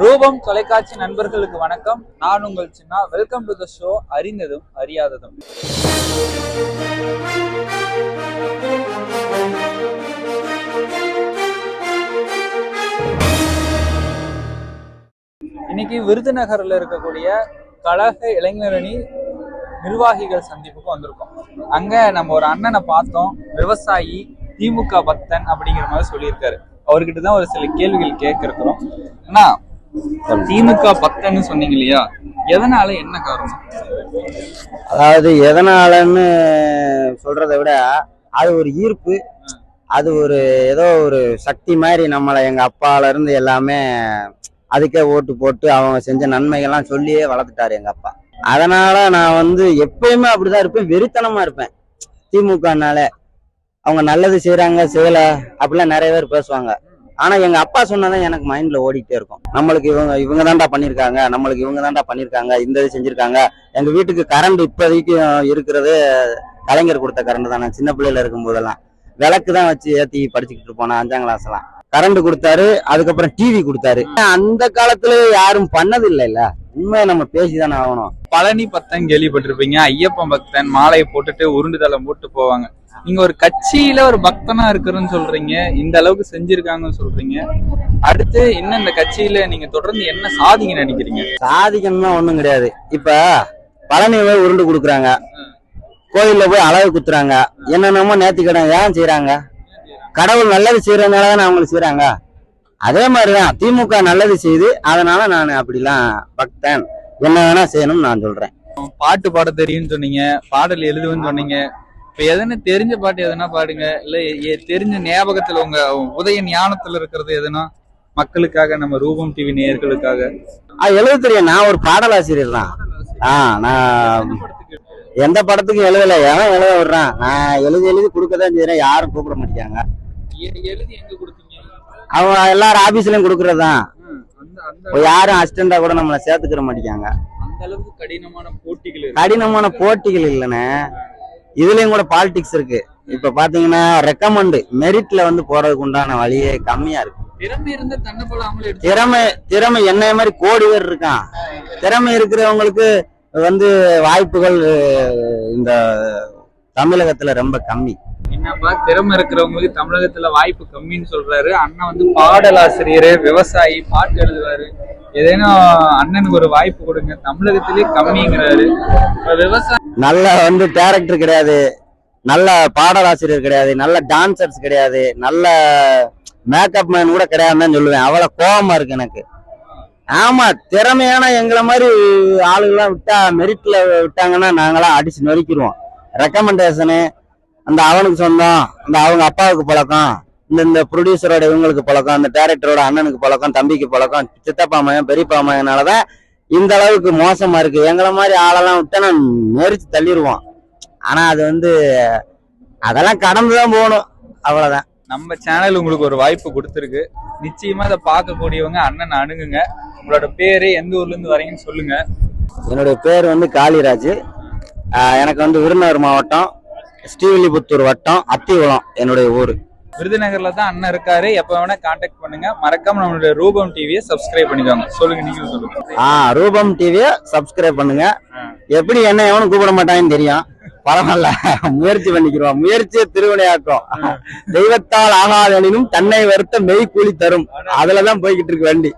ரூபம் தொலைக்காட்சி நண்பர்களுக்கு வணக்கம். நான் உங்கள் சின்னா. வெல்கம் டு த ஷோ அறிந்ததும் அறியாததும். இன்னைக்கு விருதுநகர்ல இருக்கக்கூடிய கழக இளைஞரணி நிர்வாகிகள் சந்திப்புக்கு வந்திருக்கோம். அங்க நம்ம ஒரு அண்ணனை பார்த்தோம். விவசாயி திமுக பக்தன் அப்படிங்கிற மாதிரி சொல்லியிருக்காரு. அவர்கிட்ட தான் ஒரு சில கேள்விகள் கேட்க இருக்கிறோம் அண்ணா திமுக பக்தன்னு சொன்னீங்க இல்லையா? எதனால என்ன காரணம்? அதாவது எதனாலன்னு சொல்றதை விட அது ஒரு ஈர்ப்பு. அது ஒரு ஏதோ ஒரு சக்தி மாதிரி நம்மளை எங்க அப்பால இருந்து எல்லாமே அதுக்கே ஓட்டு போட்டு அவங்க செஞ்ச நன்மைகள்லாம் சொல்லியே வளர்த்துட்டாரு எங்க அப்பா. அதனால நான் வந்து எப்பயுமே அப்படிதான் இருப்பேன். வெறித்தனமா இருப்பேன். திமுகனால. அவங்க நல்லது செய்றாங்க செய்யல அப்படிலாம் நிறைய பேர் பேசுவாங்க. ஆனா எங்க அப்பா சொன்னதான் எனக்கு மைண்ட்ல ஓடிட்டே இருக்கும். நம்மளுக்கு இவங்க இவங்க தான்டா பண்ணிருக்காங்க நம்மளுக்கு இவங்க தான்டா பண்ணிருக்காங்க இந்த இது செஞ்சிருக்காங்க. எங்க வீட்டுக்கு கரண்ட் இப்போதைக்கு இருக்கிறது கலைஞர் கொடுத்த கரண்ட் தான். நான் சின்ன பிள்ளையில இருக்கும் போதெல்லாம் விளக்கு தான் வச்சு ஏத்தி படிச்சுக்கிட்டு இருப்போம் அஞ்சாம் கிளாஸ் எல்லாம். கரண்ட் கொடுத்தாரு அதுக்கப்புறம் டிவி கொடுத்தாரு. அந்த காலத்துல யாரும் பண்ணது இல்லைல்ல உண்மையை நம்ம பேசிதானே ஆகணும். பழனி பத்தன் கேள்விப்பட்டிருப்பீங்க. ஐயப்பன் பக்தன் மாலையை போட்டுட்டு உருண்டு தளம் போட்டு போவாங்க. நீங்க ஒரு கட்சியில ஒரு பக்தனா இருக்கிறன்னு சொல்றீங்க இந்த அளவுக்கு செஞ்சிருக்காங்கன்னு சொல்றீங்க. அடுத்து இன்னும் இந்த கட்சியில நீங்க தொடர்ந்து என்ன சாதிங்க நினைக்கிறீங்க? சாதிக்கணும்னா ஒண்ணும் கிடையாது. இப்ப பழனி போய் உருண்டு கொடுக்குறாங்க. கோயில்ல போய் அழகு குத்துறாங்க. என்னென்னமோ நேர்த்திக்கடன் ஏன் செய்றாங்க? கடவுள் நல்லது செய்யறதுனால தானே அவங்களுக்கு செய்றாங்க? அதே மாதிரிதான் திமுக நல்லது செய்து அதனால நான் அப்படிலாம் பக்தன். என்ன வேணா செய்யணும்னு நான் சொல்றேன். பாட்டு பாட தெரியும்னு சொன்னீங்க பாடல் எழுதுவேன்னு சொன்னீங்க இப்ப எதனா தெரிஞ்ச பாட்டு எதனா பாடுங்க. இல்ல தெரிஞ்ச ஞாபகத்துல உங்க உதய ஞானத்துல இருக்கிறது எதுனா? மக்களுக்காக நம்ம ரூபம் டிவி நேயர்களுக்காக. எழுத தெரியும் நான் ஒரு பாடலாசிரியர் தான். ஆ நான் எந்த படத்துக்கும் எழுதல. எவன் எழுத விடுறான்? நான் எழுதி எழுதி கொடுக்கதான் செய்யறேன் யாரும் கூப்பிட எ- எழுதி எங்க கொடுத்தீங்க? அவங்க எல்லாரும் ஆபீஸ்லயும் இப்ப யாரும் அசிஸ்டண்டா கூட நம்மள சேர்த்துக்கிற அளவுக்கு கடினமான போட்டிகள் இருக்கு. கடினமான போட்டிகள் இல்லைண்ணே. இதுலயும் கூட பாலிடிக்ஸ் இருக்கு. இப்ப பாத்தீங்கன்னா ரெக்கமெண்ட் மெரிட்ல வந்து போறதுக்கு உண்டான வழியே கம்மியா இருக்கு. திறமை திறமை திறமை என்னைய மாதிரி கோடி பேர் இருக்கான். திறமை இருக்கிறவங்களுக்கு வந்து வாய்ப்புகள் இந்த தமிழகத்துல ரொம்ப கம்மி. என்னப்பா திறமை இருக்கிறவங்களுக்கு தமிழகத்துல வாய்ப்பு கம்மின்னு சொல்றாரு. அண்ணன் வந்து பாடலாசிரியர் விவசாயி பாட்டு எழுதுவாரு. ஏதேனும் அண்ணனுக்கு ஒரு வாய்ப்பு கொடுங்க. தமிழகத்திலே கம்மிங்கிறாரு. இப்ப விவசாயி நல்ல வந்து டேரக்டர் கிடையாது. நல்ல பாடலாசிரியர் கிடையாது. நல்ல டான்சர்ஸ் கிடையாது. நல்ல மேக்கப் மேன் கூட கிடையாதுன்னு சொல்லுவேன். அவ்வளவு கோவமா இருக்கு எனக்கு. ஆமா திறமையான எங்களை மாதிரி ஆளுங்கெல்லாம் விட்டா மெரிட்ல விட்டாங்கன்னா நாங்களாம் அடிச்சு நொறுக்கிடுவோம். ரெக்கமெண்டேஷனு அந்த அவனுக்கு சொந்தம் அந்த அவங்க அப்பாவுக்கு பழக்கம். இந்த இந்த ப்ரொடியூசரோட இவங்களுக்கு பழக்கம் அந்த டேரக்டரோட அண்ணனுக்கு பழக்கம் தம்பிக்கு பழக்கம் சித்தப்பா மகன் பெரியப்பா மகனாலதான் இந்த அளவுக்கு மோசமா இருக்கு. எங்களை மாதிரி ஆளெல்லாம் விட்டா நான் நெரிச்சு தள்ளிடுவோம் ஆனா அது வந்து அதெல்லாம் கடந்துதான் போகணும். அவ்வளவுதான். நம்ம சேனல் உங்களுக்கு ஒரு வாய்ப்பு கொடுத்துருக்கு. நிச்சயமா இதை பார்க்கக்கூடியவங்க அண்ணன் அணுகுங்க. உங்களோட பேரு எந்த ஊர்ல இருந்து வரீங்கன்னு சொல்லுங்க. என்னுடைய பேர் வந்து காளிராஜ். எனக்கு வந்து விருதுநகர் மாவட்டம் ஸ்ரீவில்லிபுத்தூர் வட்டம் அத்திகுளம் என்னுடைய ஊர். விருதுநகர்ல தான் அண்ணன் இருக்காரு. எப்ப வேணா கான்டாக்ட் பண்ணுங்க. மறக்காம நம்மளுடைய ரூபம் டிவியை சப்ஸ்கிரைப் பண்ணிக்கோங்க. சொல்லுங்க நீங்களும் சொல்லுங்க. ஆ ரூபம் டிவியை சப்ஸ்கிரைப் பண்ணுங்க. எப்படி என்ன எவனும் கூப்பிட மாட்டாங்கன்னு தெரியும். பரவாயில்ல. முயற்சி பண்ணிக்கிறோம் முயற்சியை திருவினையாக்கும். தெய்வத்தால் ஆகாதெனினும் தன்னை வருத்த மெய் கூலி தரும். அதுலதான் போய்கிட்டு இருக்கு வண்டி.